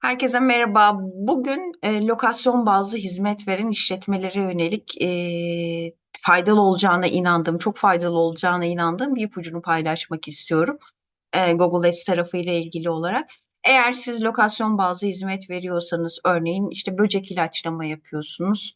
Herkese merhaba. Bugün e, lokasyon bazlı hizmet veren işletmelere yönelik e, faydalı olacağına inandığım, çok faydalı olacağına inandığım bir ipucunu paylaşmak istiyorum. E, Google Ads tarafı ile ilgili olarak. Eğer siz lokasyon bazlı hizmet veriyorsanız, örneğin işte böcek ilaçlama yapıyorsunuz,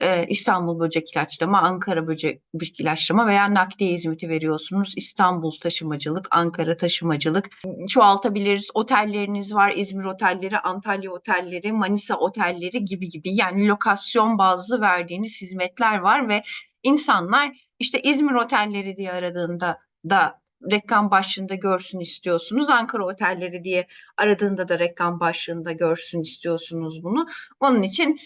e, İstanbul böcek ilaçlama, Ankara böcek ilaçlama veya nakliye hizmeti veriyorsunuz. İstanbul taşımacılık, Ankara taşımacılık. Çoğaltabiliriz. Otelleriniz var. İzmir otelleri, Antalya otelleri, Manisa otelleri gibi gibi. Yani lokasyon bazlı verdiğiniz hizmetler var ve insanlar işte İzmir otelleri diye aradığında da reklam başlığında görsün istiyorsunuz. Ankara otelleri diye aradığında da reklam başlığında görsün istiyorsunuz bunu. Onun için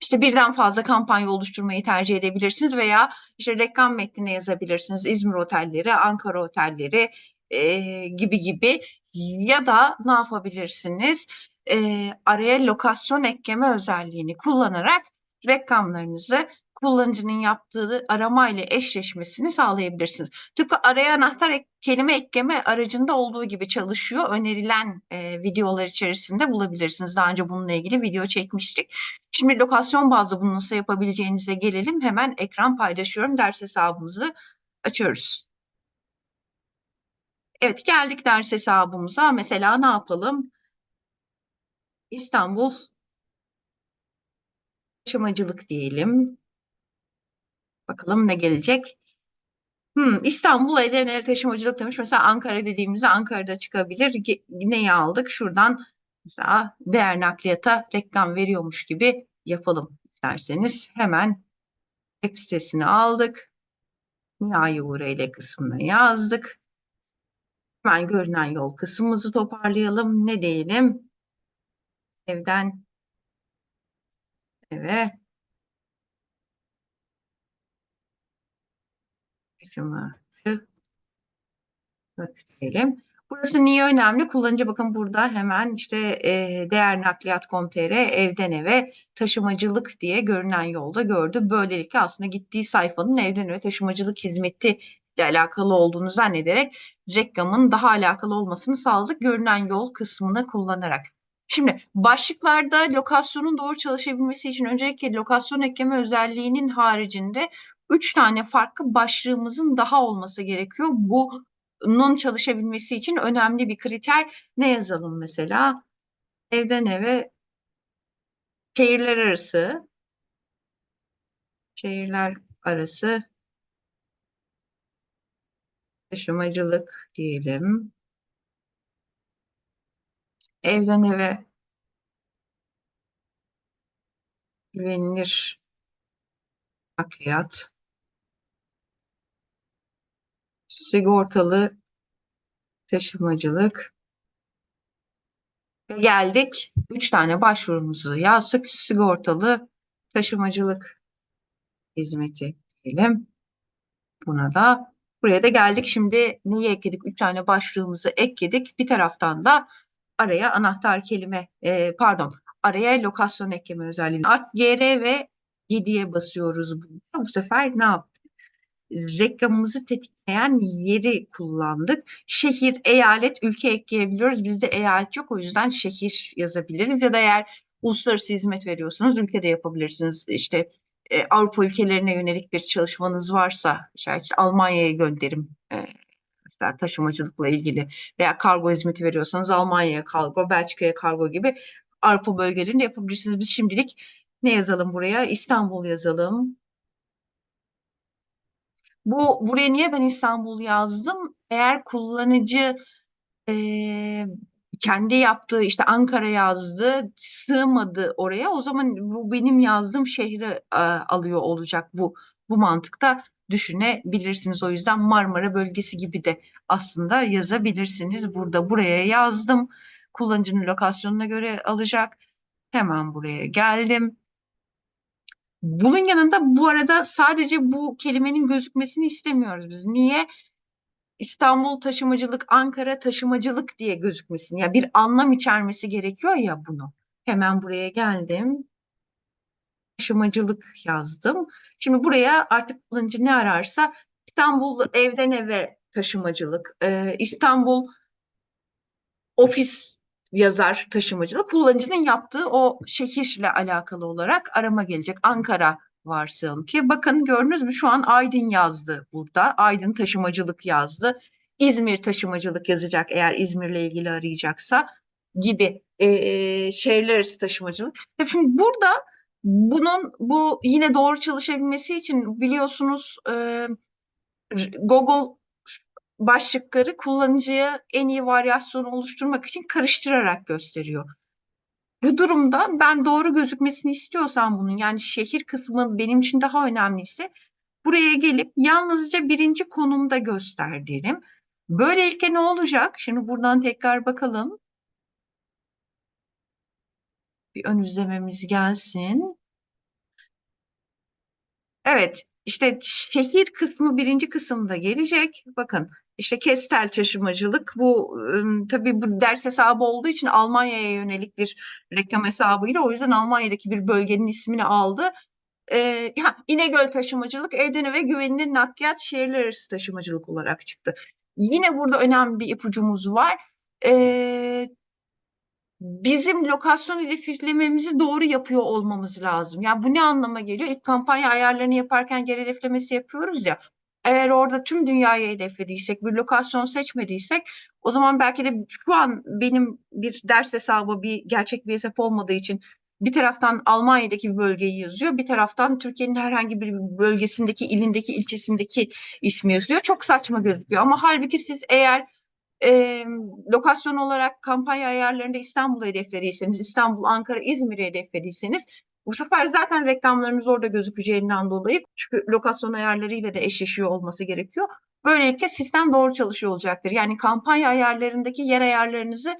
işte birden fazla kampanya oluşturmayı tercih edebilirsiniz veya işte reklam metnine yazabilirsiniz. İzmir otelleri, Ankara otelleri e, gibi gibi ya da ne yapabilirsiniz? E, araya lokasyon ekleme özelliğini kullanarak reklamlarınızı kullanıcının yaptığı arama ile eşleşmesini sağlayabilirsiniz. Tıpkı araya anahtar ek, kelime ekleme aracında olduğu gibi çalışıyor. Önerilen e, videolar içerisinde bulabilirsiniz. Daha önce bununla ilgili video çekmiştik. Şimdi lokasyon bazlı bunu nasıl yapabileceğinize gelelim. Hemen ekran paylaşıyorum. Ders hesabımızı açıyoruz. Evet geldik ders hesabımıza. Mesela ne yapalım? İstanbul taşımacılık diyelim. Bakalım ne gelecek? Hmm, İstanbul Edirne taşımacılık demiş. Mesela Ankara dediğimizde Ankara'da çıkabilir. Neyi aldık? Şuradan mesela değer nakliyata reklam veriyormuş gibi yapalım isterseniz. Hemen web sitesini aldık. Nihai URL kısmına yazdık. Hemen görünen yol kısmımızı toparlayalım. Ne diyelim? Evden eve taşımacı bak. Burası niye önemli? Kullanıcı bakın burada hemen işte e, değer nakliyat.com.tr evden eve taşımacılık diye görünen yolda gördü. Böylelikle aslında gittiği sayfanın evden eve taşımacılık hizmeti ile alakalı olduğunu zannederek reklamın daha alakalı olmasını sağladık görünen yol kısmını kullanarak. Şimdi başlıklarda lokasyonun doğru çalışabilmesi için öncelikle lokasyon ekleme özelliğinin haricinde üç tane farklı başlığımızın daha olması gerekiyor. Bunun çalışabilmesi için önemli bir kriter ne yazalım mesela? Evden eve şehirler arası şehirler arası taşımacılık diyelim. Evden eve güvenilir nakliyat sigortalı taşımacılık geldik. Üç tane başvurumuzu yazdık. Sigortalı taşımacılık hizmeti diyelim. Buna da buraya da geldik. Şimdi neyi ekledik? Üç tane başvurumuzu ekledik. Bir taraftan da araya anahtar kelime e, pardon araya lokasyon ekleme özelliğini art GR ve 7'ye basıyoruz burada. Bu sefer ne yaptık? Reklamımızı tetikleyen yeri kullandık. Şehir, eyalet, ülke ekleyebiliyoruz. Bizde eyalet yok o yüzden şehir yazabiliriz ya da eğer uluslararası hizmet veriyorsanız ülkede yapabilirsiniz. İşte e, Avrupa ülkelerine yönelik bir çalışmanız varsa işte Almanya'ya gönderim e, mesela taşımacılıkla ilgili veya kargo hizmeti veriyorsanız Almanya'ya kargo, Belçika'ya kargo gibi Avrupa bölgelerinde yapabilirsiniz. Biz şimdilik ne yazalım buraya? İstanbul yazalım. Bu buraya niye ben İstanbul yazdım? Eğer kullanıcı e, kendi yaptığı işte Ankara yazdı, sığmadı oraya. O zaman bu benim yazdığım şehri e, alıyor olacak bu bu mantıkta düşünebilirsiniz. O yüzden Marmara bölgesi gibi de aslında yazabilirsiniz. Burada buraya yazdım. Kullanıcının lokasyonuna göre alacak. Hemen buraya geldim. Bunun yanında bu arada sadece bu kelimenin gözükmesini istemiyoruz biz. Niye? İstanbul taşımacılık, Ankara taşımacılık diye gözükmesini. Ya yani bir anlam içermesi gerekiyor ya bunu. Hemen buraya geldim. Taşımacılık yazdım. Şimdi buraya artık kullanıcı ne ararsa İstanbul evden eve taşımacılık, İstanbul ofis yazar taşımacılık. Kullanıcının yaptığı o şehirle alakalı olarak arama gelecek. Ankara varsayalım ki. Bakın gördünüz mü şu an Aydın yazdı burada. Aydın taşımacılık yazdı. İzmir taşımacılık yazacak eğer İzmir'le ilgili arayacaksa gibi e, şehirler arası taşımacılık. Ya Şimdi burada bunun bu yine doğru çalışabilmesi için biliyorsunuz e, Google başlıkları kullanıcıya en iyi varyasyonu oluşturmak için karıştırarak gösteriyor. Bu durumda ben doğru gözükmesini istiyorsam bunun yani şehir kısmı benim için daha önemliyse buraya gelip yalnızca birinci konumda göster derim. Böylelikle ne olacak? Şimdi buradan tekrar bakalım. Bir ön izlememiz gelsin. Evet, işte şehir kısmı birinci kısımda gelecek. Bakın işte Kestel taşımacılık bu tabii bu ders hesabı olduğu için Almanya'ya yönelik bir reklam hesabıydı. O yüzden Almanya'daki bir bölgenin ismini aldı. Ee, ha, İnegöl taşımacılık, evden ve güvenilir nakliyat şehirler arası taşımacılık olarak çıktı. Yine burada önemli bir ipucumuz var. Ee, bizim lokasyon hedeflememizi doğru yapıyor olmamız lazım. Yani bu ne anlama geliyor? İlk kampanya ayarlarını yaparken yer hedeflemesi yapıyoruz ya. Eğer orada tüm dünyayı hedeflediysek, bir lokasyon seçmediysek o zaman belki de şu an benim bir ders hesabı, bir gerçek bir hesap olmadığı için bir taraftan Almanya'daki bir bölgeyi yazıyor, bir taraftan Türkiye'nin herhangi bir bölgesindeki, ilindeki, ilçesindeki ismi yazıyor. Çok saçma gözüküyor ama halbuki siz eğer e, lokasyon olarak kampanya ayarlarında İstanbul hedeflediyseniz, İstanbul, Ankara, İzmir'i hedeflediyseniz bu sefer zaten reklamlarınız orada gözükeceğinden dolayı çünkü lokasyon ayarlarıyla da eşleşiyor olması gerekiyor. Böylelikle sistem doğru çalışıyor olacaktır. Yani kampanya ayarlarındaki yer ayarlarınızı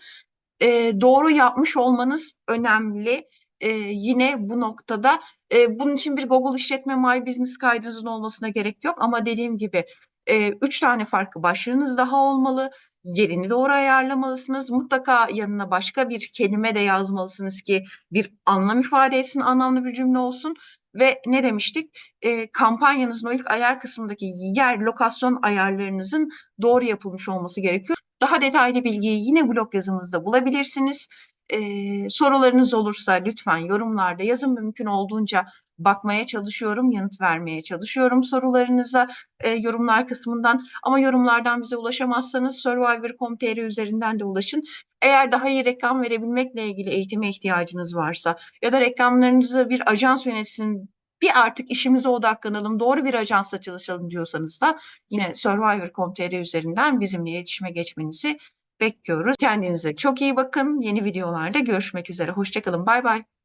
e, doğru yapmış olmanız önemli. E, yine bu noktada e, bunun için bir Google işletme My Business kaydınızın olmasına gerek yok ama dediğim gibi e, üç tane farklı başlığınız daha olmalı. Yerini doğru ayarlamalısınız. Mutlaka yanına başka bir kelime de yazmalısınız ki bir anlam ifade etsin, anlamlı bir cümle olsun. Ve ne demiştik? E, kampanyanızın o ilk ayar kısmındaki yer, lokasyon ayarlarınızın doğru yapılmış olması gerekiyor. Daha detaylı bilgiyi yine blog yazımızda bulabilirsiniz. Ee, sorularınız olursa lütfen yorumlarda yazın mümkün olduğunca bakmaya çalışıyorum, yanıt vermeye çalışıyorum sorularınıza e, yorumlar kısmından. Ama yorumlardan bize ulaşamazsanız Survivor.com.tr üzerinden de ulaşın. Eğer daha iyi reklam verebilmekle ilgili eğitime ihtiyacınız varsa ya da reklamlarınızı bir ajans yönetsin, bir artık işimize odaklanalım, doğru bir ajansla çalışalım diyorsanız da yine Survivor.com.tr üzerinden bizimle iletişime geçmenizi bekliyoruz. Kendinize çok iyi bakın. Yeni videolarda görüşmek üzere. Hoşçakalın. Bay bay.